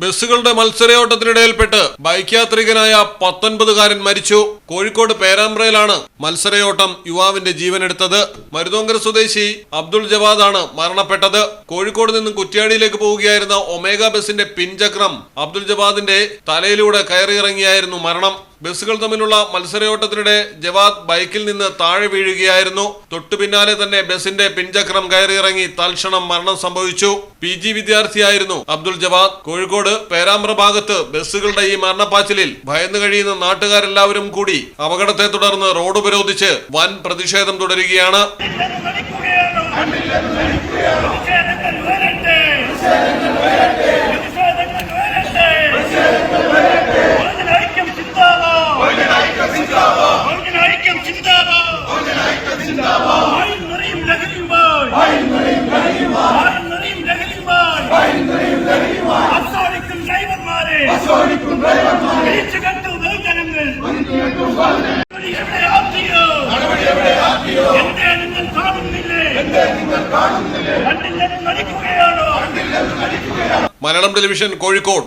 ബസ്സുകളുടെ മത്സരയോട്ടത്തിനിടയിൽപ്പെട്ട് ബൈക്ക് യാത്രികനായ പത്തൊൻപതുകാരൻ മരിച്ചു. കോഴിക്കോട് പേരാമ്പ്രയിലാണ് മത്സരയോട്ടം യുവാവിന്റെ ജീവനെടുത്തത്. മരുതോങ്കര സ്വദേശി അബ്ദുൾ ജവാദ് ആണ് മരണപ്പെട്ടത്. കോഴിക്കോട് നിന്നും കുറ്റ്യാടിയിലേക്ക് പോവുകയായിരുന്ന ഒമേഗ ബസിന്റെ പിൻചക്രം അബ്ദുൾ ജവാദിന്റെ തലയിലൂടെ കയറിയിറങ്ങിയായിരുന്നു മരണം. ബസ്സുകൾ തമ്മിലുള്ള മത്സരയോട്ടത്തിനിടെ ജവാദ് ബൈക്കിൽ നിന്ന് താഴെ വീഴുകയായിരുന്നു. തൊട്ടു പിന്നാലെ തന്നെ ബസിന്റെ പിൻചക്രം കയറിയിറങ്ങി തൽക്ഷണം മരണം സംഭവിച്ചു. പി ജി വിദ്യാർത്ഥിയായിരുന്നു അബ്ദുൾ ജവാദ്. കോഴിക്കോട് പേരാമ്പ്ര ഭാഗത്ത് ബസ്സുകളുടെ ഈ മരണപ്പാച്ചിലിൽ ഭയന്നു കഴിയുന്ന നാട്ടുകാരെല്ലാവരും കൂടി അപകടത്തെ തുടർന്ന് റോഡ് ഉപരോധിച്ച് വൻ പ്രതിഷേധം തുടരുകയാണ്. മലയാളം ടെലിവിഷൻ കോഴിക്കോട്.